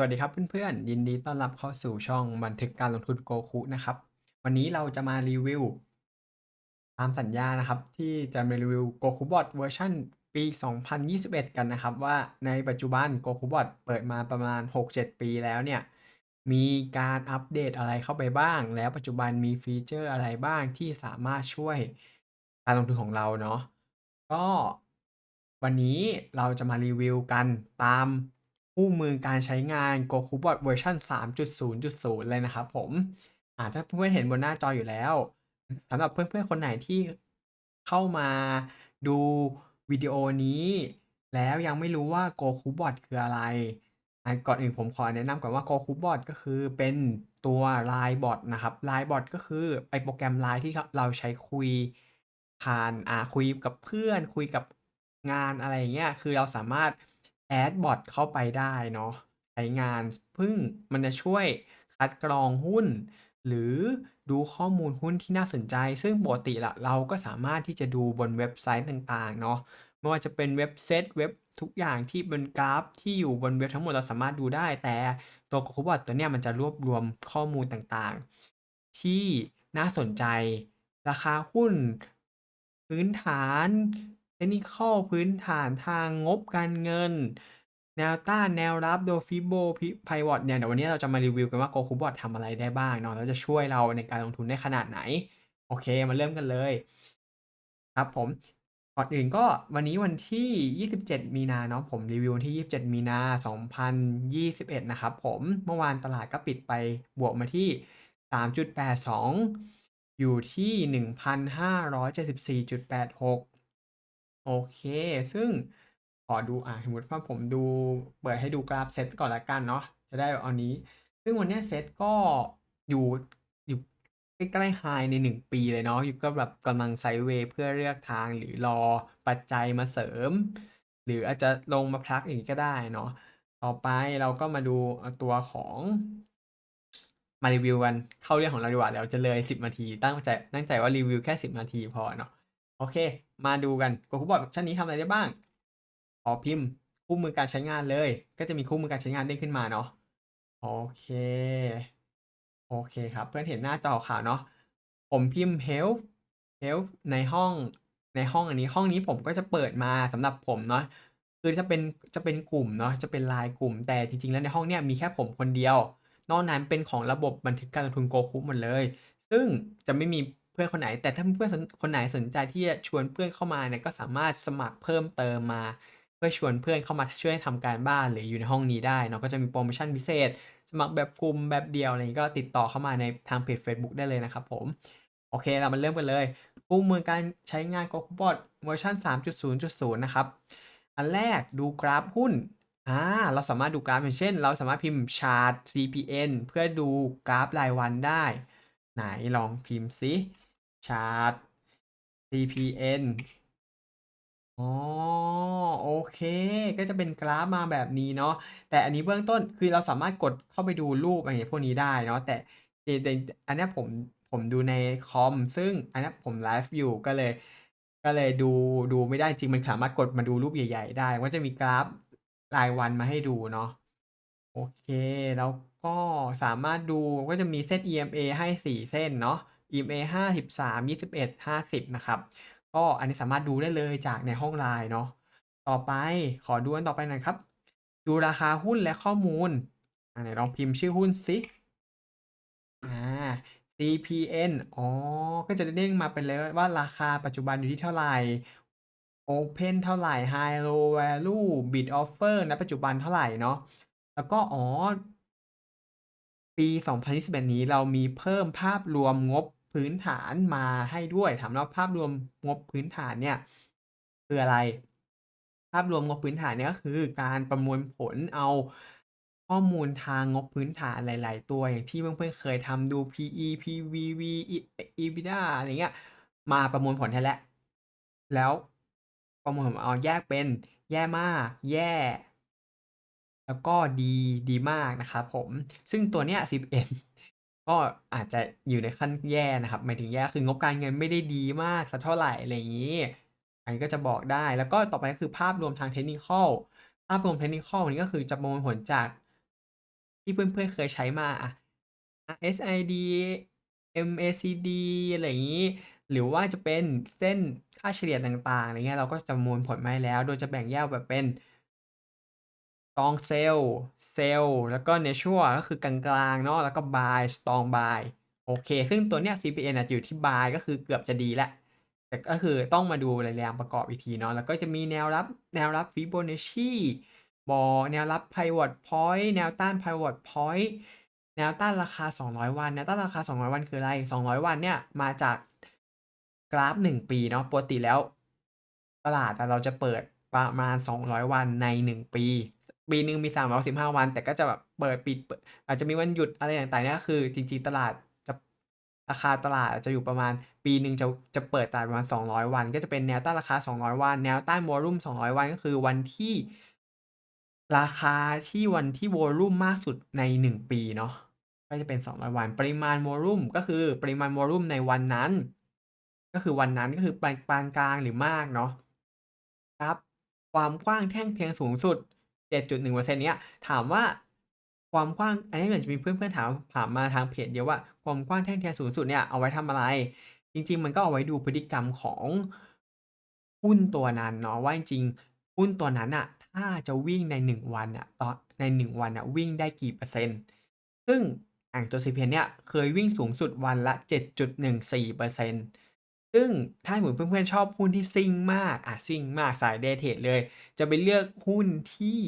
สวัสดีครับเพื่อนๆ ยินดีต้อนรับเข้าสู่ช่องบันทึกการลงทุนโกคุนะครับ วันนี้เราจะมารีวิวตามสัญญานะครับ ที่จะมารีวิว GokuBot เวอร์ชันปี 2021 กันนะครับ ว่าในปัจจุบัน GokuBot เปิดมาประมาณ 6-7 ปีแล้วเนี่ย มีการอัปเดตอะไรเข้าไปบ้าง แล้วปัจจุบันมีฟีเจอร์อะไรบ้างที่สามารถช่วยการลงทุนของเราเนาะก็วันนี้เราจะมารีวิวกันตาม คู่มือการใช้งาน GokuBot เวอร์ชัน3.0.0 เลยนะครับผมอ่าถ้าเพื่อนๆเห็นบนหน้าจออยู่แล้วสำหรับเพื่อนๆคนไหนที่เข้ามาดูวิดีโอนี้ แล้วยังไม่รู้ว่า GokuBot คืออะไร ก่อนอื่นผมขอแนะนำก่อนว่า GokuBot ก็คือเป็นตัว Line Bot นะครับ Line Bot ก็คือไอโปรแกรม Line ที่เราใช้คุยผ่านอ่าคุยกับเพื่อนคุยกับงานอะไรเงี้ย คือเราสามารถ แอดบอทเข้าไปได้เนาะใช้งานพึ่งมันจะช่วยคัดกรองหุ้น หรือดูข้อมูลหุ้นที่น่าสนใจ ซึ่งปกติละเราก็สามารถที่จะดูบนเว็บไซต์ต่างๆเนาะไม่ว่าจะเป็นเว็บเซตเว็บทุกอย่างที่เป็นกราฟที่อยู่บนเว็บทั้งหมดเราสามารถดูได้ แต่ตัว GokuBot ตัวเนี้ยมันจะรวบรวมข้อมูลต่างๆ ที่น่าสนใจ ราคาหุ้น พื้นฐาน Technical พื้นฐานทางงบการเงิน แนวต้านแนวรับโดฟิโบไพวอตเนี่ยเดี๋ยววันนี้เราจะมารีวิวกันว่า GokuBot ทำอะไรได้บ้างเนาะแล้วจะช่วยเราในการลงทุนได้ขนาดไหน โอเคมาเริ่มกันเลย ครับผมก่อนอื่นก็วันนี้วันที่ 27 มีนาเนาะผมรีวิววันที่ 27 มีนา 2021 นะครับผมเมื่อวานตลาดก็ปิดไปบวกมาที่ 3.82 อยู่ที่ 1,574.86 โอเค ซึ่งขอดูอ่าสมมติว่าผมดูเปิดให้ดูกราฟเซตก่อนละกันเนาะจะได้เอานี้ ซึ่งวันนี้เซตก็อยู่อยู่ใกล้ๆไฮใน 1 ปีเลยเนาะอยู่ก็แบบกำลังไซด์เวย์เพื่อเลือกทางหรือรอปัจจัยมาเสริม หรืออาจจะลงมาพลักอย่างนี้ก็ได้เนาะต่อไปเราก็มาดูตัวของมารีวิวกันเข้าเรื่องของเราดีกว่าเดี๋ยวจะเลย 10 นาที ตั้งใจตั้งใจว่ารีวิวแค่ 10 นาทีพอเนาะโอเค มาดูกัน GokuBot ชั้นนี้ทำอะไรได้บ้างขอพิมพ์คู่มือการใช้งานเลย ก็จะมีคู่มือการใช้งานเด้งขึ้นมาเนาะโอเค โอเคครับ เพื่อนเห็นหน้าจอข่าวเนาะผมพิมพ์ help help ในห้องในห้องอันนี้ห้องนี้ผมก็จะเปิดมาสำหรับผมเนาะคือจะเป็นจะเป็นกลุ่มเนาะจะเป็นลน์กลุ่ม แต่จริงๆแล้วในห้องเนี้ยมีแค่ผมคนเดียว นอกนั้นเป็นของระบบบันทึกการลงทุนโกคุหมดเลย ซึ่งจะไม่มี พื่อนคนไหน แต่ถ้าเพื่อนคนไหนสนใจที่จะชวนเพื่อนเข้ามาเนี่ยก็สามารถสมัครเพิ่มเติมมา เพื่อชวนเพื่อนเข้ามาช่วยทำการบ้านหรืออยู่ในห้องนี้ได้เนาะก็จะมีโปรโมชั่นพิเศษ สมัครแบบกลุ่มแบบเดียวอะไรนี้ก็ติดต่อเข้ามาในทางเพจ Facebook ได้เลยนะครับผมโอเคเรามาเริ่มกันเลยคู่มือการใช้งาน GokuBot เวอร์ชัน3.0.0 นะครับ อันแรกดูกราฟหุ้นอ่าเราสามารถดูกราฟอย่างเช่น เราสามารถพิมพ์ชาร์ต CPN เพื่อดูกราฟรายวันได้ ไหนลองพิมพ์ซิ ชาร์ต CPN อ๋อโอเค ก็จะเป็นกราฟมาแบบนี้เนาะแต่อันนี้เบื้องต้นคือเราสามารถกดเข้าไปดูรูปอะไรพวกนี้ได้เนาะแต่แต่อันนี้ผมผมดูในคอม ซึ่งอันนี้ผมไลฟ์อยู่ก็เลย ก็เลยดูดูไม่ได้จริงมันสามารถกดมาดูรูปใหญ่ ๆ ได้ว่าจะมีกราฟรายวันมาให้ดูเนาะโอเค แล้วก็สามารถดูก็จะมีเส้น EMA ให้ 4 เส้นเนาะ EMA 53 21 50 นะครับ ก็อันนี้สามารถดูได้เลยจากในห้องไลน์เนาะ ต่อไปขอดูอันต่อไปหน่อยครับ ดูราคาหุ้นและข้อมูลอันไหนลองพิมพ์ชื่อหุ้นสิอ่า CPN อ๋อ ก็จะเด้งมาเป็นเลยว่าราคาปัจจุบันอยู่ที่เท่าไหร่ Open เท่าไหร่ High Low Value Bid Offer ณปัจจุบันเท่าไหร่เนาะ แล้วก็อ๋อ ปี 2021 นี้เรามีเพิ่มภาพรวมงบ พื้นฐานมาให้ด้วยถามว่าภาพรวมงบพื้นฐานเนี่ยคืออะไร ภาพรวมงบพื้นฐานเนี่ยก็คือการประมวลผลเอาข้อมูลทางงบพื้นฐานหลาย ๆ ตัวอย่างที่เพื่อนๆเคยทำดู PE PVV EBITDA อะไรเงี้ยมาประมวลผลให้แล้วแล้วประมวลผลเอาแยกเป็นแย่มาก แย่ แล้วก็ดีดีมากนะครับผม ซึ่งตัวเนี้ย CPN ก็อาจจะอยู่ในขั้นแย่นะครับหมายถึงแย่คืองบการเงินไม่ได้ดีมากสักเท่าไหร่อะไรอย่างงี้ อันนี้ก็จะบอกได้แล้วก็ต่อไปก็คือภาพรวมทาง Technical ภาพรวม Technical นี้ก็คือจะประมวลผลจาก ที่เพื่อนๆเคยใช้มาอะ SID MACD อะไรอย่างงี้ หรือว่าจะเป็นเส้นค่าเฉลี่ยต่างๆอะไรเงี้ยเราก็จะประมวลผลมาแล้ว โดยจะแบ่งแยกแบบเป็น strong sell sell แล้วก็ neutral ก็คือกลางๆเนาะแล้วก็ buy strong buy โอเค ซึ่งตัวเนี้ย CPN อะจะอยู่ที่ buy ก็คือเกือบจะดีแล้วแต่ก็คือต้องมาดูรายแรงประกอบอีกทีเนาะแล้วก็จะมีแนวรับแนวรับ Fibonacci บอแนวรับ pivot point แนวต้าน pivot point แนวต้านราคา 200 วันแนวต้านราคา 200 วันคืออะไร 200 วันเนี่ยมาจากกราฟ 1 ปีเนาะปกติแล้ว ตลาดเราจะเปิดประมาณ 200 วันใน 1 ปี ปีหนึ่งมี365วัน แต่ก็จะแบบเปิดปิด อาจจะมีวันหยุดอะไรต่างๆเนี่ก็คือจริงๆตลาดจะราคาตลาดจะอยู่ประมาณ ปีหนึ่งจะจะเปิดตลาดประมาณ200วัน ก็จะเป็นแนวต้านราคา200วัน แนวต้านวอลุ่ม200วันก็คือวันที่ ราคาที่วันที่วอลลุ่มมากสุดใน1ปีเนาะก็จะเป็น200วัน ปริมาณวอลุ่มก็คือปริมาณวอลลุ่มในวันนั้น ก็คือวันนั้นก็คือปานปานกลางหรือมากเนาะครับ ความกว้างแท่งเทียนสูงสุด 7.1%เนี้ยถามว่าความกว้าง อันนี้เหมือนจะมีเพื่อนๆถามถามมาทางเพจเยอะว่าความกว้างแท่งเทียนสูงสุดเนี่ยเอาไว้ทำอะไร จริง ๆ มันก็เอาไว้ดูพฤติกรรมของหุ้นตัวนั้นเนาะว่าจริงๆหุ้นตัวนั้นน่ะถ้าจะวิ่งใน 1 วันน่ะตอนใน 1 วันน่ะวิ่งได้กี่เปอร์เซ็นต์ ซึ่งอ่างตัว CPN เนี่ยเคยวิ่งสูงสุดวันละ 7.14% ซึ่งถ้าเหมือนเพื่อนๆชอบหุ้นที่ซิ่งมากอะซิ่งมากสาย Day Trade เลย จะไปเลือกหุ้นที่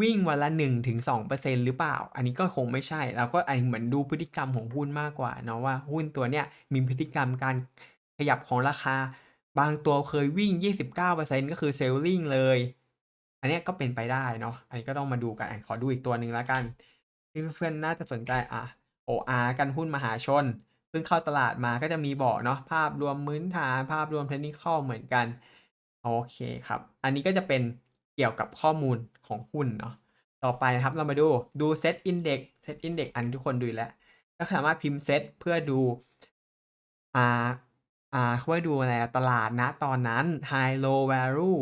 วิ่งวันละ 1-2%หรือเปล่า อันนี้ก็คงไม่ใช่ เราก็อเหมือนดูพฤติกรรมของหุ้นมากกว่าเนาะว่าหุ้นตัวเนี้ยมีพฤติกรรมการขยับของราคา บางตัวเคยวิ่ง 29%ก็คือ Selling เลย อันนี้ก็เป็นไปได้เนาะ อันนี้ก็ต้องมาดูกันขอดูอีกตัวหนึ่งแล้วกันที่เพื่อนๆน่าจะสนใจอะ OR กันหุ้นมหาชน พิ่งเข้าตลาดมาก็จะมีบอกเนาะภาพรวมพื้นฐานภาพรวม Technical เหมือนกันโอเคครับ อันนี้ก็จะเป็นเกี่ยวกับข้อมูลของหุ้นเนาะต่อไปนะครับเรามาดูดู Set Index Set Index อันทุกคนดูแล้วก็สามารถพิมพ์ Set เพื่อดูอ่าอ่าเพื่อดูอะไรตลาดณตอนนั้น High Low Value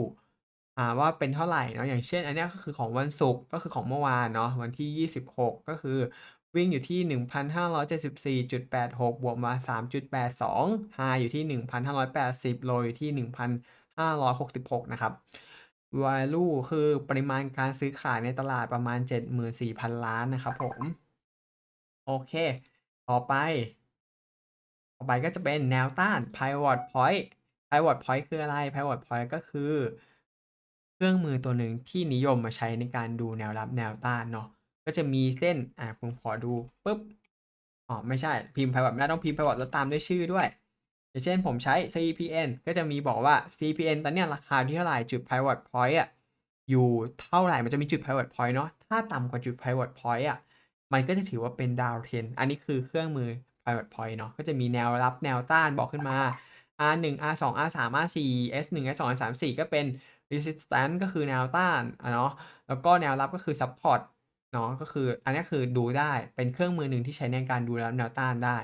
อ่าว่าเป็นเท่าไหร่เนาะอย่างเช่น อันนี้ก็คือของวันศุกร์ก็คือของเมื่อวานเนาะวันที่ 26 ก็คือ วิ่งอยู่ที่ 1,574.86 บวกมา 3.82 High อยู่ที่ 1,580 Low อยู่ที่ 1,566 นะครับ Value คือปริมาณการซื้อขายในตลาดประมาณ 74,000 ล้านนะครับผม โอเค ต่อไป ต่อไปก็จะเป็นแนวต้าน Pivot Point Pivot Point คืออะไร Pivot Point ก็คือ เครื่องมือตัวหนึ่งที่นิยมมาใช้ในการดูแนวรับแนวต้านเนาะ ก็จะมีเส้น อ่าผมขอดูปุ๊บ อ๋อ ไม่ใช่ พิมพ์ Pivot ไม่ได้ต้องพิมพ์ Pivot แล้วตามด้วยชื่อด้วย อย่างเช่นผมใช้ CPN ก็จะมีบอกว่า CPN ตอนเนี้ยราคาที่เท่าไหร่ จุด Pivot Point อะ อยู่เท่าไหร่ มันจะมีจุด Pivot Point เนาะ ถ้าต่ำกว่าจุด Pivot Point อะ มันก็จะถือว่าเป็น Down Trend อันนี้คือเครื่องมือ Pivot Point เนาะ ก็จะมีแนวรับแนวต้านบอกขึ้นมา R1 R2 R3 R4 S1 S2 S3 4ก็เป็น Resistance ก็คือแนวต้านอะเนาะ แล้วก็แนวรับก็คือ Support เนาะก็คืออันนี้คือดูได้เป็นเครื่องมือหนึ่งที่ใช้ในการดูแนวรับแนวต้านได้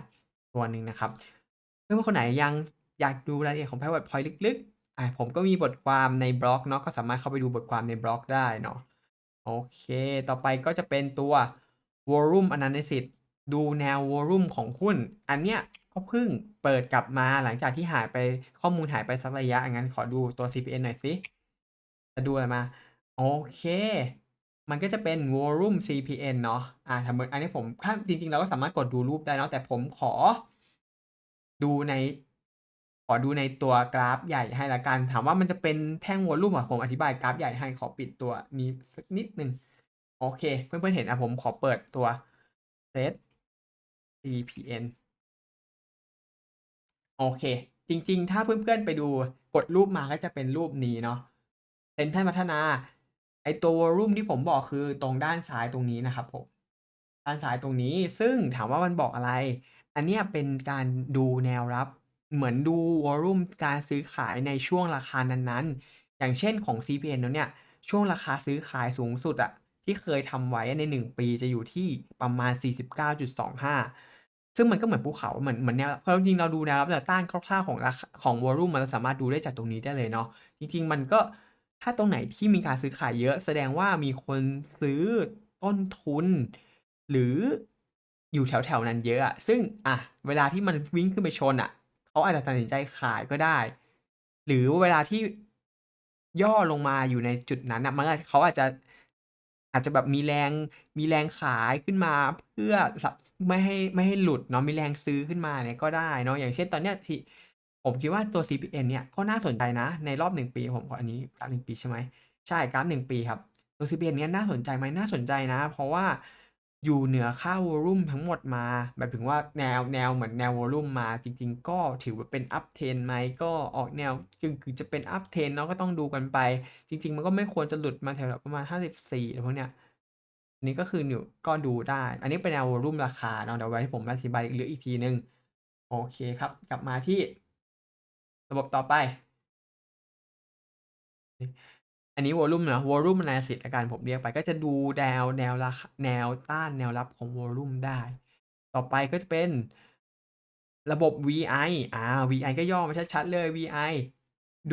ตัวหนึ่งนะครับเพื่อนๆคนไหนยังอยากดูรายละเอียดของ Pivot Point ลึกๆอ่าผมก็มีบทความในบล็อกเนาะก็สามารถเข้าไปดูบทความในบล็อกได้เนาะโอเค ต่อไปก็จะเป็นตัว Volume Analysis ดูแนววอลลุ่มของหุ้น อันเนี้ยก็เพิ่งเปิดกลับมาหลังจากที่หายไปข้อมูลหายไปสักระยะงั้นขอดูตัว CPN หน่อยสิจะดูอะไรมา โอเค มันก็จะเป็น Volume CPN เนาะอ่าสมมติอันนี้ผมถ้าจริง ๆ เราก็สามารถกดดูรูปได้เนาะแต่ผมขอ ดูใน ขอดูในตัวกราฟใหญ่ให้ล้วกัน ถามว่ามันจะเป็นแท่งวอลลุ่มอะผมอธิบายกราฟใหญ่ให้ขอปิดตัวนี้สักนิดหนึ่งโอเค เพื่อนๆเห็นอะผมขอเปิดตัว Set CPN โอเค จริง ๆ ถ้าเพื่อนๆไปดูกดรูปมาก็จะเป็นรูปนี้เนาะเซ็นทรัลพัฒนา ไอตัววอลลุ่มที่ผมบอกคือตรงด้านซ้ายตรงนี้นะครับผมด้านซ้ายตรงนี้ซึ่งถามว่ามันบอกอะไร อันเนี้ยเป็นการดูแนวรับ เหมือนดูวอลลุ่มการซื้อขายในช่วงราคานั้นๆ อย่างเช่นของ CPN แล้วเนี่ยช่วงราคาซื้อขายสูงสุดอะที่เคยทำไว้ใน 1 ปีจะอยู่ที่ประมาณ 49.25 ซึ่งมันก็เหมือนภูเขาเหมือนเหมือนแนวเพราะจริงเราดูแนวรับแนวต้านคร่าวๆของราคาของวอลลุ่มมันสามารถดูได้จากตรงนี้ได้เลยเนาะจริงๆมันก็ ถ้าตรงไหนที่มีการซื้อขายเยอะแสดงว่ามีคนซื้อต้นทุน หรืออยู่แถวๆนั้นเยอะอะซึ่งอะเวลาที่มันวิ่งขึ้นไปชนอะเขาอาจจะตัดสินใจขายก็ได้ หรือเวลาที่ย่อลงมาอยู่ในจุดนั้นน่ะมันเขาอาจจะอาจจะแบบมีแรงมีแรงขายขึ้นมาเพื่อไม่ให้ไม่ให้หลุดเนาะมีแรงซื้อขึ้นมาเนี่ยก็ได้เนาะอย่างเช่นตอนเนี้ยที่ ผมคิดว่าตัว CPN เนี่ยก็น่าสนใจนะ ในรอบ 1 ปีผมขออันนี้กราฟ1ปีใช่ไหม?ใช่กราฟ1ปีครับ ตัว CPN เนี้ยน่าสนใจไหม?น่าสนใจนะ เพราะว่าอยู่เหนือค่าวอลุ่มทั้งหมดมาหมายถึงว่าแนวแนวเหมือนแนววอลุ่มมาจริง ๆ ก็ถือว่าเป็น Up Trend ไหม?ก็ออกแนวกึ่งๆจะเป็น Up Trend เนาะก็ต้องดูกันไป จริง ๆ มันก็ไม่ควรจะหลุดมาแถวๆประมาณ 54อะไรพวกเนี้ยนนี้ก็คืออยู่ก็ดูได้ อันนี้เป็นแนววอลุ่มราคาเนาะเดี๋ยวไว้ผมอธิบายลึกอีกทีหนึ่งโอเคครับ กลับมาที่ ระบบต่อไป อันนี้วอลุ่มเนาะ Volume Analysis แล้วกันผมเรียกไปก็จะดูแนวแนวราคาแนวต้านแนวรับของวอลุ่มได้ ต่อไปก็จะเป็นระบบ VI อา VI ก็ย่อมาชัดๆเลย VI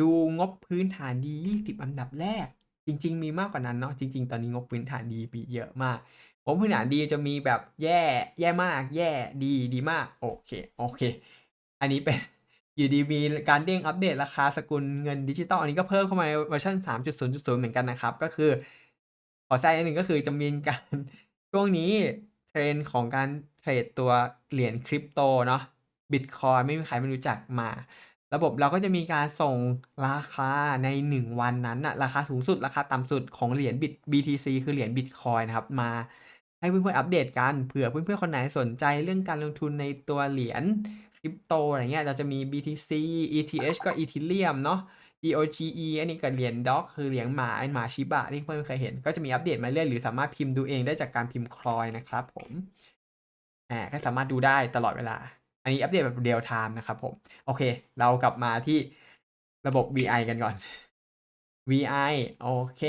ดูงบพื้นฐานดี 20 อันดับแรก จริง ๆ มีมากกว่านั้นเนาะจริง ๆ ตอนนี้งบพื้นฐานดีมีเยอะมากงบพื้นฐานดีจะมีแบบแย่ แย่มาก แย่ดีดีมาก โอเค โอเค อันนี้เป็น อยู่ดีมีการเด้งอัปเดตราคาสกุลเงินดิจิทัลอันนี้ก็เพิ่มเข้ามาเวอร์ชัน3.0.0 เหมือนกันนะครับ ก็คือ ขอแทรกนิดหนึ่งก็คือจะมีการช่วงนี้ Trend ของการเทรดตัวเหรียญคริปโตเนาะบิตคอยไม่มีใครไม่รู้จักมา ระบบเราก็จะมีการส่งราคาใน 1 วันนั้นน่ะราคาสูงสุดราคาต่ำสุดของเหรียญบิต BTC คือเหรียญบิตคอยนะครับมาให้เพื่อนๆอัปเดตกันเผื่อเพื่อนๆคนไหนสนใจเรื่องการลงทุนในตัวเหรียญ ริปโตอะไรเงี้ยเราจะมี BTC ETH ก็ Ethereum เนาะ EOGE อันนี้ก็เหรียญ Dog คือเหรียญหมาหมาชิบะที่เพื่อนเคยเห็น ก็จะมีอัปเดตมาเรื่อยหรือสามารถพิมพ์ดูเองได้จากการพิมพ์คลอยนะครับผมอาก็สามารถดูได้ตลอดเวลา อันนี้อัปเดตแบบ Real Time นะครับผม โอเค เรากลับมาที่ระบบ VI กันก่อน VI โอเค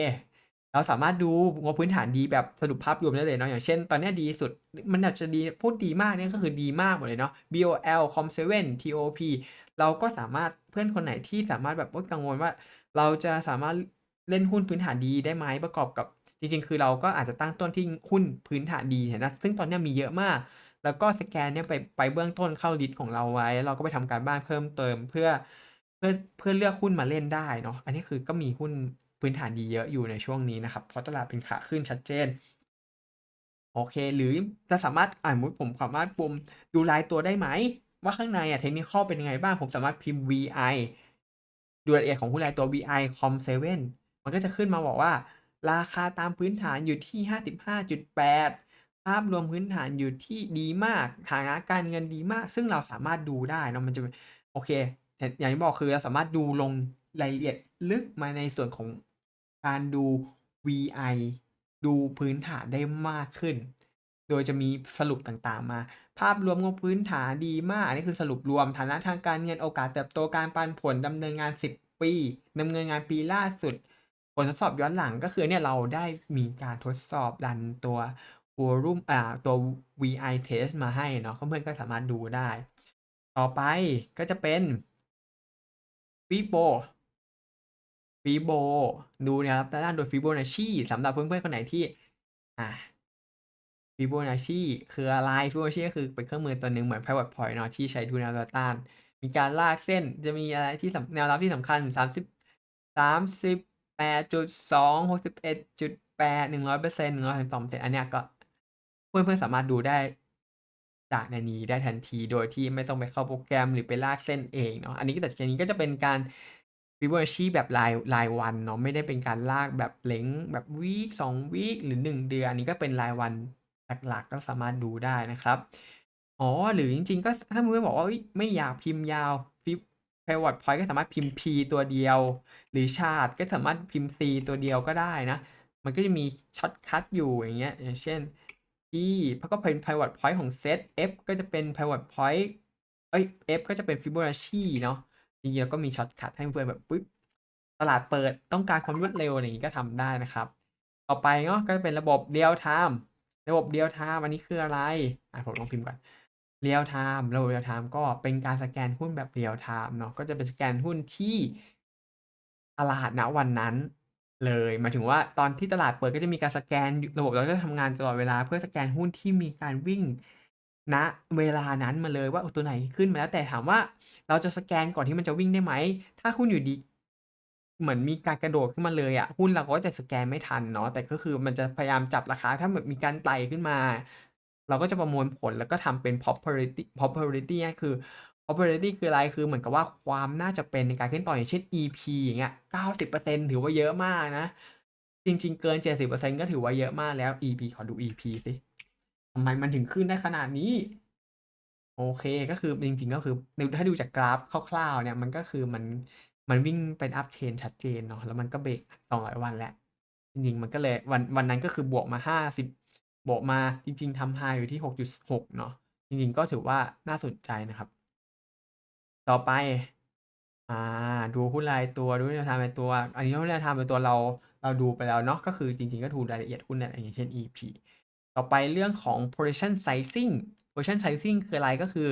เราสามารถดูงบพื้นฐานดีแบบสรุปภาพรวมได้เลยเนาะอย่างเช่นตอนนี้ดีสุด มันอาจจะดีพูดดีมากเนี่ยก็คือดีมากหมดเลยเนาะ BOL Com7 TOP เราก็สามารถเพื่อนคนไหนที่สามารถแบบกังวลว่า เราจะสามารถเล่นหุ้นพื้นฐานดีได้ไหม?ประกอบกับจริงๆ คือเราก็อาจจะตั้งต้นที่หุ้นพื้นฐานดีเห็นนะซึ่งตอนนี้มีเยอะมาก แล้วก็สแกนเนี่ยไปไปเบื้องต้นเข้าลิสต์ของเราไว้ เราก็ไปทำการบ้านเพิ่มเติมเพื่อเพื่อเพื่อเลือกหุ้นมาเล่นได้เนาะอันนี้คือก็มีหุ้น พื้นฐานดีเยอะอยู่ในช่วงนี้นะครับ เพราะตลาดเป็นขาขึ้นชัดเจน โอเค หรือจะสามารถอ่าสมมุติผมสามารถปุ่มดูรายตัวได้ไหม?ว่าข้างในอะ Technical เป็นยังไงบ้าง?ผมสามารถพิมพ์ VI ดูรายละเอียดของหุ้นรายตัว VI Com7 มันก็จะขึ้นมาบอกว่า ราคาตามพื้นฐานอยู่ที่ 55.8 ภาพรวมพื้นฐานอยู่ที่ดีมาก ฐานะการเงินดีมาก ซึ่งเราสามารถดูได้นะมันจะโอเคอย่างที่บอกคือเราสามารถดูลงรายละเอียดลึกมาในส่วนของ การดู VI ดูพื้นฐานได้มากขึ้น โดยจะมีสรุปต่างๆมา ภาพรวมงบพื้นฐานดีมาก อันนี้คือสรุปรวมฐานะทางการเงินโอกาสเติบโตการปันผลดำเนินงาน 10 ปีดำเนินงานปีล่าสุด ผลทดสอบย้อนหลังก็คือเนี้ยเราได้มีการทดสอบรันตัว Volume อ่าตัว VI Test มาให้เนาะเพื่อนๆก็สามารถดูได้ ต่อไปก็จะเป็น Fibo Fibo ดูนะครับด้านโดย Fibonacci สำหรับเพื่อนๆคนไหนที่อ่า Fibonacci คืออะไร? Fibonacci ก็คือเป็นเครื่องมือตัวหนึ่งเหมือน Pivot Point เนาะที่ใช้ดูแนวต้าน มีการลากเส้นจะมีอะไรที่แนวรับที่สำคัญ 30 38.2 61.8 100% 132%อันเนี้ยก็เพื่อนๆสามารถดูได้จากในนี้ได้ทันทีโดยที่ไม่ต้องไปเข้าโปรแกรมหรือไปลากเส้นเองเนาะอันนี้ก็แต่อันนี้ก็จะเป็นการ Fibonacci แบบรายรายวันเนาะไม่ได้เป็นการลากแบบเล็งแบบวีก2วีกหรือ 1 เดือน อันนี้ก็เป็นรายวันหลักๆก็สามารถดูได้นะครับอ๋อหรือจริงๆก็ถ้าเพื่อบอกว่าไม่อยากพิมพ์ยาว Fib Pivot Point ก็สามารถพิมพ์ P ตัวเดียว หรือ Chart ก็สามารถพิมพ์ C ตัวเดียวก็ได้นะ มันก็จะมีช็อตคัตอยู่อย่างเงี้ยอย่างเช่น P มันก็เป็น Pivot Point ของเซต F ก็จะเป็น Pivot Point เอ๊ย F ก็จะเป็น Fibonacci เนาะ จริงๆเราก็มีช็อตคัตให้เพื่อนแบบปึ๊บตลาดเปิดต้องการความรวดเร็วอะไรอย่างงี้ก็ทำได้นะครับ ต่อไปเนาะก็จะเป็นระบบ Real Time ระบบ Real Time อันนี้คืออะไร?อ่าผมลองพิมพ์ก่อน Real Time ระบบ Real Time ก็เป็นการสแกนหุ้นแบบ Real Time เนาะก็จะเป็นสแกนหุ้นที่ตลาดณวันนั้นเลยหมายถึงว่าตอนที่ตลาดเปิดก็จะมีการสแกนระบบเราก็จะทำงานตลอดเวลาเพื่อสแกนหุ้นที่มีการวิ่ง ณเวลานั้นมาเลยว่าตัวไหนขึ้นมาแล้วแต่ถามว่า เราจะสแกนก่อนที่มันจะวิ่งได้ไหม ถ้าหุ้นอยู่ดี เหมือนมีการกระโดดขึ้นมาเลยอะหุ้นเราก็จะสแกนไม่ทันเนาะแต่ก็คือมันจะพยายามจับราคาถ้าแบบมีการไต่ขึ้นมา เราก็จะประมวลผลแล้วก็ทำเป็น Probability Probability เนี่คือ Probability คืออะไร?คือเหมือนกับว่าความน่าจะเป็นในการขึ้นต่ออย่างเช่น EP อย่างเงี้ย90%ถือว่าเยอะมากนะ จริง ๆ เกิน 70%ก็ถือว่าเยอะมากแล้ว EP ขอดู EP สิ ทำไมมันถึงขึ้นได้ขนาดนี้?โอเคก็คือจริง ๆ ก็คือถ้าดูจากกราฟคร่าวๆเนี่ยมันก็คือมันมันวิ่งเป็น Up Trend ชัดเจนเนาะแล้วมันก็เบรก200วันแล้ว จริง ๆ มันก็เลยวันวันนั้นก็คือบวกมา50บบวกมาจริง ๆทำ High อยู่ที่6.6เนาะจริง ๆ ก็ถือว่าน่าสนใจนะครับ ต่อไปอ่าดูหุ้นรายตัวดูนแนวทางรายตัว อันนี้หุ้นแนวทางรายตัวเราเราดูไปแล้วเนาะก็คือจริง ๆ ก็ดูรายละเอียดหุ้นนั่นแหละอย่างเช่น EP ต่อไปเรื่องของ Position Sizing Position Sizing คืออะไร?ก็คือ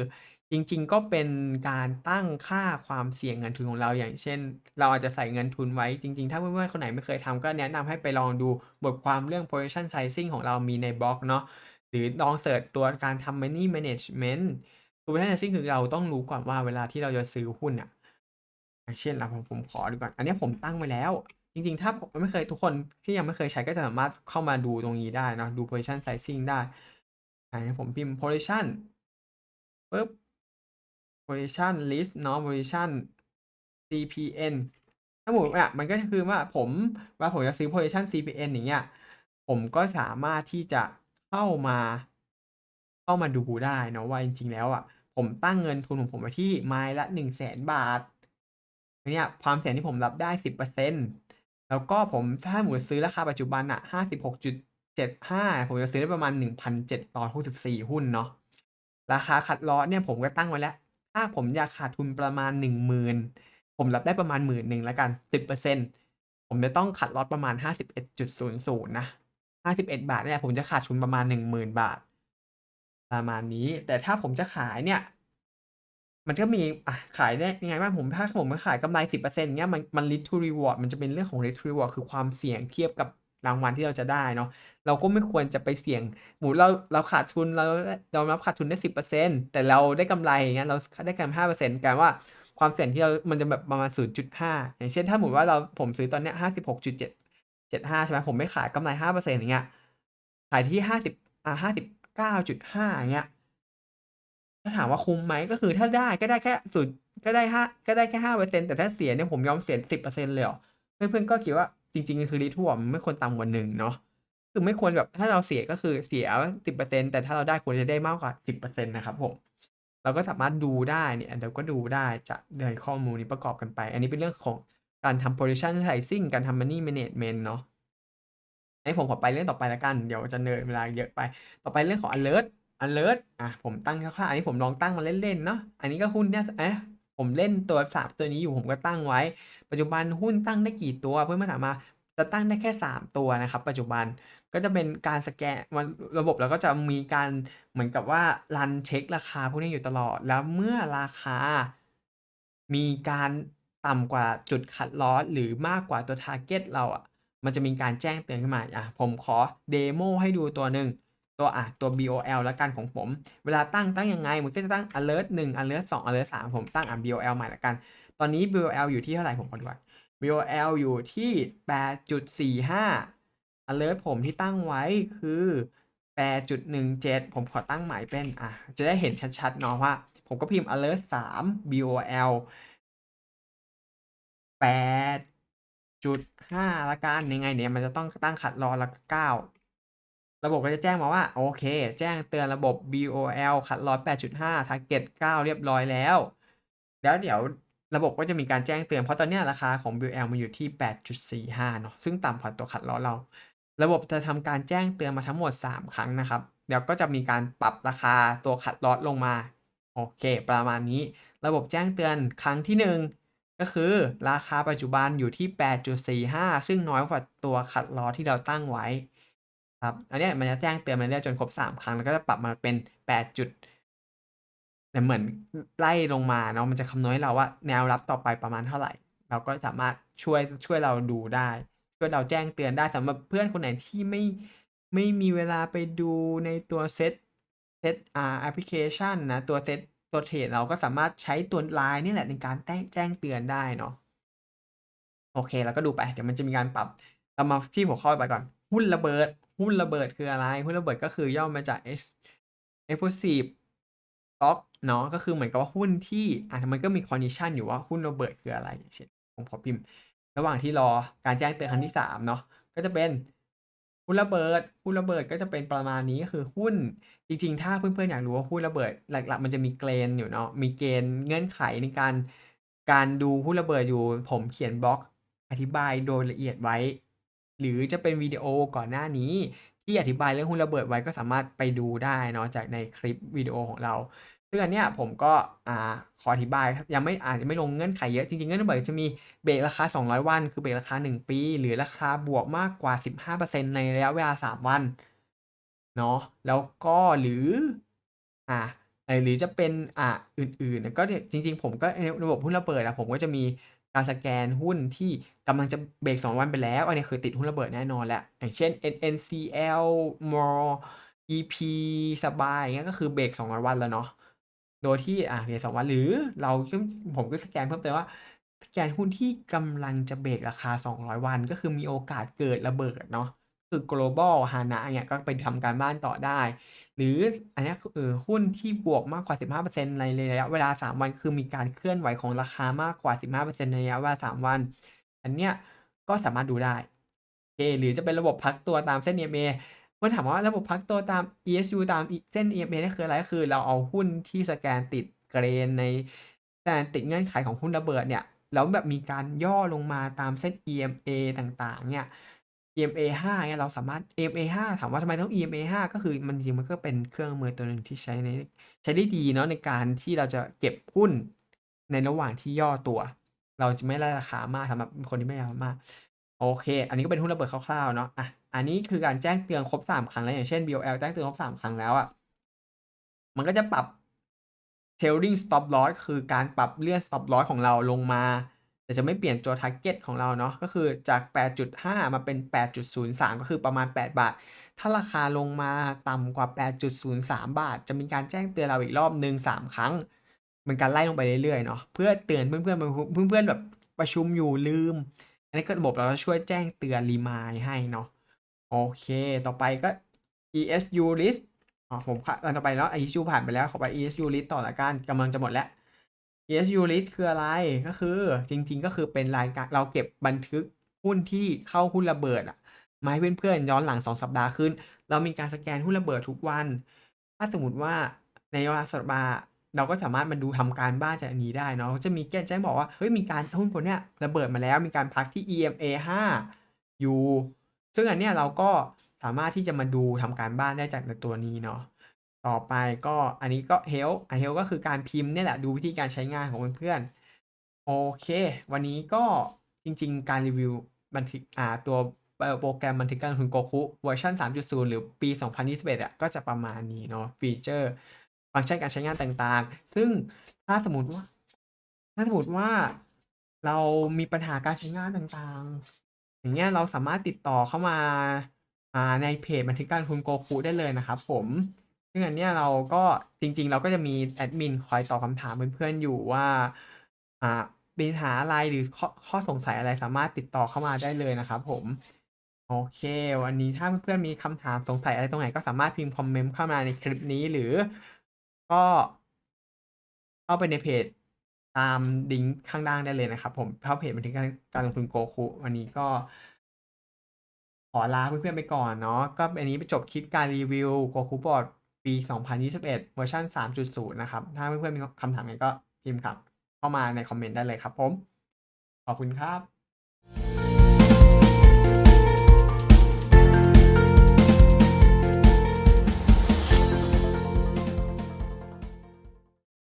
จริงๆ ก็เป็นการตั้งค่าความเสี่ยงเงินทุนของเราอย่างเช่น เราอาจจะใส่เงินทุนไว้จริงๆ ถ้าเพื่อนๆ คนไหนไม่เคยทำก็แนะนำให้ไปลองดูบทความเรื่อง Position Sizing ของเรามีในบล็อกเนาะหรือลองเซิร์ชตัวการทำ Money Management Position Sizing คือเราต้องรู้ก่อนว่าเวลาที่เราจะซื้อหุ้นน่ะอย่างเช่นอ่าผมผมขอดูก่อน อันนี้ผมตั้งไว้แล้ว จริงๆ ถ้าไม่เคยทุกคนที่ยังไม่เคยใช้ก็จะสามารถเข้ามาดูตรงนี้ได้นะดู Position Sizing ได้อ่างั้นผมพิมพ์ Position ปึ๊บ Position List เนาะ Position CPN ถ้าสมมุติอะมันก็คือว่าผมวลาผมจะซื้อ Position CPN อย่างเงี้ยผมก็สามารถที่จะเข้ามา เข้ามาดูได้เนาะว่าจริงๆ แล้วอะ ผมตั้งเงินทุนของผมไว้ที่ไม้ละ100,000บาทเนี้ยความเสี่ยงที่ผมรับได้10% แล้วก็ผมถ้าสมมุติซื้อราคาปัจจุบันน่ะ56.75ผมจะซื้อได้ประมาณ1,764หุ้นเนาะราคาคัตลอสเนี่ยผมก็ตั้งไว้แล้ว ถ้าผมอยากขาดทุนประมาณ10,000ผมรับได้ประมาณ10,000แล้วกัน10%ผมจะต้องคัตลอสประมาณ51.00นะ51บาทเนี่ยผมจะขาดทุนประมาณ10,000บาท ประมาณนี้ แต่ถ้าผมจะขายเนี่ย มันก็มีอะขายได้ยังไงบ้าง?ผมถ้าผมมาขายกำไร10%อย่างเงี้ยมันมัน Risk to Reward มันจะเป็นเรื่องของ Risk to Reward คือความเสี่ยงเทียบกับรางวัลที่เราจะได้เนาะเราก็ไม่ควรจะไปเสี่ยงสมมุติเราเราขาดทุนเราได้ยอมรับขาดทุนได้10%แต่เราได้กำไรอย่างเงี้ยเราได้กำไร5%กลายเป็นว่าความเสี่ยงที่เรา มันจะแบบประมาณ0.5อย่างเช่นถ้าสมมุติว่าเราผมซื้อตอนเนี้ย56.775ใช่ไหมผมไม่ขายกำไร5%อร์เซนต์อย่างเงี้ยขายที่50อ่า59.5อย่างเงี้ย ถ้าถามว่าคุ้มไหม?ก็คือถ้าได้ก็ได้แค่0ก็ได้5ก็ได้แค่5%แต่ถ้าเสียเนี่ยผมยอมเสีย10%เลยเหรอ?เพื่อนๆก็คิดว่าจริงๆคือ Risk to Reward มันไม่ควรต่ำกว่า1เนาะคือไม่ควรแบบถ้าเราเสียก็คือเสีย10%แต่ถ้าเราได้ควรจะได้มากกว่า10%นนะครับผมเราก็สามารถดูได้เนี่ยเดี๋ยวก็ดูได้จากในข้อมูลนี้ประกอบกันไป อันนี้เป็นเรื่องของการทำ Position Sizing การทำ Money Management เนาะอันนี้ผมขอไปเรื่องต่อไปแล้วกัน เดี๋ยวจะเนินเวลาเยอะไป ต่อไปเรื่องของ Alert Alert อะผมตั้งคร่าวๆอันนี้ผมลองตั้งมาเล่นๆเนาะอันนี้ก็หุ้นเนี่ยเอ๊ะผมเล่นตัว3ตัวนี้อยู่ผมก็ตั้งไว้ ปัจจุบันหุ้นตั้งได้กี่ตัว?เพื่อนๆถามมาจะตั้งได้แค่ 3 ตัวนะครับ ปัจจุบันก็จะเป็นการสแกนมันระบบเราก็จะมีการเหมือนกับว่ารันเช็กราคาพวกนี้อยู่ตลอด แล้วเมื่อราคา มีการต่ำกว่าจุดคัตลอสหรือมากกว่าตัว target เราอะมันจะมีการแจ้งเตือนขึ้นมาอะผมขอเดโมให้ดูตัวหนึ่ง ตัวอะตัว BOL แล้วกันของผม เวลาตั้งตั้งยังไง?มันก็จะตั้ง Alert 1 Alert 2 Alert 3 ผมตั้งอะ BOL ใหม่ล้วกัน ตอนนี้ BOL อยู่ที่เท่าไหร่?ผมขอดูก่อน BOL อยู่ที่ 8.45 Alert ผมที่ตั้งไว้คือ8.17 ผมขอตั้งหม่เป็นอะจะได้เห็นชัดๆเนาะว่า ผมก็พิมพ์ Alert 3 BOL 8.5แล้วกันยังไงเนี่ยมันจะต้องตั้งคัตลอแล้วก็9 ระบบก็จะแจ้งมาว่าโอเค แจ้งเตือนระบบ BOL คัตลอส8.5 target 9 เรียบร้อยแล้ว แล้วเดี๋ยวระบบก็จะมีการแจ้งเตือน เพราะตอนนี้ราคาของ BOL มันอยู่ที่ 8.45 เนาะซึ่งต่ำกว่าตัวคัตลอสเรา ระบบจะทำการแจ้งเตือนมาทั้งหมด 3 ครั้งนะครับ เดี๋ยวก็จะมีการปรับราคาตัวคัตลอสลงมา โอเค ประมาณนี้ ระบบแจ้งเตือนครั้งที่ 1ก็คือราคาปัจจุบันอยู่ที่ 8.45 ซึ่งน้อยกว่าตัวคัตลอสที่เราตั้งไว้ ครับอันนี้มันจะแจ้งเตือนมาเรื่อยๆจนครบ 3 ครั้ง แล้วก็จะปรับมาเป็น 8 จุดแต่เหมือนไล่ลงมาเนาะมันจะคำนวณให้เราว่าแนวรับต่อไปประมาณเท่าไหร่?เราก็สามารถช่วยช่วยเราดูได้ ช่วยเราแจ้งเตือนได้สำหรับเพื่อนคนไหนที่ไม่ไม่มีเวลาไปดูในตัวเซตเซตอ่าแอปพลิเคชันนะ ตัวเซตตัวเทรดเราก็สามารถใช้ตัว LINE นี่แหละในการแต้งแจ้งเตือนได้เนาะโอเคเราก็ดูไป เดี๋ยวมันจะมีการปรับเรามาที่หัวข้อไปก่อน หุ้นระเบิด หุ้นระเบิดคืออะไร?หุ้นระเบิดก็คือย่อมาจาก explosive Stock เนาะก็คือเหมือนกับว่าหุ้นที่อ่ามันก็มี condition อยู่ว่าหุ้นระเบิดคืออะไรอย่างเช่นผมขอพิมพ์ ระหว่างที่รอการแจ้งเตือนครั้งที่3เนาะก็จะเป็นหุ้นระเบิดหุ้นระเบิดก็จะเป็นประมาณนี้ก็คือหุ้นจริง ๆ ถ้าเพื่อนๆอยากรู้ว่าหุ้นระเบิดหลักๆ มันจะมีเกณฑ์อยู่เนาะมีเกณฑ์เงื่อนไขในการการดูหุ้นระเบิดอยู่ ผมเขียนบล็อกอธิบายโดยละเอียดไว้ หรือจะเป็นวิดีโอก่อนหน้านี้ ที่อธิบายเรื่องหุ้นระเบิดไว้ก็สามารถไปดูได้เนาะจากในคลิปวิดีโอของเราซึ่งอันเนี้ยผมก็อ่าขออธิบายยังไม่อาจจะไม่ลงเงื่อนไขเยอะจริงๆเงื่อนระเบิดจะมีเบรกราคา 200 วัน คือเบรกราคา 1 ปี หรือราคาบวกมากกว่า 15%ในระยะเวลา 3 วันเนาะแล้วก็หรืออ่าหรือจะเป็นอ่าอื่นๆก็จริง ๆ ผมก็ในระบบหุ้นระเบิดอะผมก็จะมีการสแกนหุ้นที่ กำลังจะเบรก2วันไปแล้ว อันนี้คือติดหุ้นระเบิดแน่นอนแหล้วอย่างเช่น NNCL Mall EP สบายอย่างเงี้ยก็คือเบรก200 วันแล้วเนาะโดยที่อ่าเบรก2วันหรือเราผมก็สแกนเพิ่มเติมว่าสแกนหุ้นที่กำลังจะเบรกราคา 200 วัน ก็คือมีโอกาสเกิดระเบิดเนาะคือ Global HANA อย่างเงี้ยก็ไปทำการบ้านต่อได้ หรืออันนี้ยเอ่อหุ้นที่บวกมากกว่า 15%ในระยะเวลา 3 วัน คือมีการเคลื่อนไหวของราคามากกว่า 15%ในระยะเวลา 3 วัน อันเนี้ยก็สามารถดูได้โอเคหรือจะเป็นระบบพักตัวตามเส้น EMA เมื่อถามว่าระบบพักตัวตาม ESU ตามอีเส้น EMA นี่คืออะไร?ก็คือเราเอาหุ้นที่สแกนติดเกรนในสแกนติดเงื่อนไขของหุ้นระเบิดเนี่ยแล้วแบบมีการย่อลงมาตามเส้น EMA ต่างๆ เนี่ย EMA 5เงี้ยเราสามารถ EMA 5ถามว่าทำไมต้อง EMA 5ก็คือมันจริงมันก็เป็นเครื่องมือตัวหนึ่งที่ใช้ในใช้ได้ดีเนาะในการที่เราจะเก็บหุ้นในระหว่างที่ย่อตัว เราจะไม่ได้ราคามากสำหรับคนที่ไม่อยากมากโอเค อันนี้ก็เป็นหุ้นระเบิดคร่าวๆเนาะอะอันนี้คือการแจ้งเตือนครบ3ครั้งแล้วอย่างเช่น BOL แจ้งเตือนครบ3ครั้งแล้วอะมันก็จะปรับ Trailing Stop Loss คือการปรับเลื่อน Stop Loss ของเราลงมา แต่จะไม่เปลี่ยนตัว target ของเราเนาะก็คือจาก 8.5 มาเป็น 8.03 ก็คือประมาณ 8 บาท ถ้าราคาลงมาต่ำกว่า 8.03 บาท จะมีการแจ้งเตือนเราอีกรอบหนึ่ง3 ครั้ง เป็นการไล่ลงไปเรื่อยๆเนาะเพื่อเตือนเพื่อนๆเพื่อนๆแบบประชุมอยู่ลืม อันนี้ก็ระบบเราจะช่วยแจ้งเตือน Remind ให้เนาะโอเค ต่อไปก็ ESU List อ๋อผมอันต่อไปเนาะ ESU ผ่านไปแล้วขอไป ESU List ต่อแล้วกันกำลังจะหมดแล้ว ESU List คืออะไร?ก็คือจริง ๆ ก็คือเป็นรายการเราเก็บบันทึกหุ้นที่เข้าหุ้นระเบิดอะมาให้เพื่อนๆย้อนหลัง 2 สัปดาห์ขึ้น เรามีการสแกนหุ้นระเบิดทุกวัน ถ้าสมมติว่าในเวลาสัปดาห์ เราก็สามารถมาดูทำการบ้านจากอันนี้ได้เนาะจะมีแจ้งแจ้งบอกว่าเฮ้ยมีการหุ้นตัวเนี้ยระเบิดมาแล้วมีการพักที่ EMA 5อยู่ซึ่งอันเนี้ยเราก็สามารถที่จะมาดูทำการบ้านได้จากในตัวนี้เนาะต่อไปก็อันนี้ก็ Help อ่า Help ก็คือการพิมพ์เนี่ยแหละดูวิธีการใช้งานของเพื่อนๆโอเค วันนี้ก็จริง ๆ การรีวิวบันทึกอ่าตัวโปรแกรมบันทึกการลงทุน Goku เวอร์ชัน3.0 หรือปี 2021อะก็จะประมาณนี้เนาะฟีเชอร์ ฟังก์ชันการใช้งานต่างๆ ซึ่งถ้าสมมติว่า ถ้าสมมติว่าเรามีปัญหาการใช้งานต่างๆ อย่างเงี้ยเราสามารถติดต่อเข้ามาในเพจบันทึกการลงทุน Goku ได้เลยนะครับผมซึ่งอันเนี้ยเราก็จริง ๆ เราก็จะมีแอดมินคอยตอบคำถามเพื่อนๆอยู่ว่าอ่าปัญหาอะไรหรือข้อข้อสงสัยอะไรสามารถติดต่อเข้ามาได้เลยนะครับผมโอเค วันนี้ถ้าเพื่อนๆมีคำถามสงสัยอะไรตรงไหนก็สามารถพิมพ์คอมเมนต์เข้ามาในคลิปนี้หรือ ก็เข้าไปในเพจตามลิงก์ข้างล่างได้เลยนะครับ ผมเข้าเพจบันทึกการลงทุน Goku วันนี้ก็ขอลาเพื่อนๆไปก่อนเนาะก็อันนี้ไปจบคลิปการรีวิว Goku Board ปี 2021 เวอร์ชัน3.0 นะครับ ถ้าเพื่อนๆมีคำถามไงก็พิมพ์กลับ เข้ามาในคอมเมนต์ได้เลยครับผม ขอบคุณครับ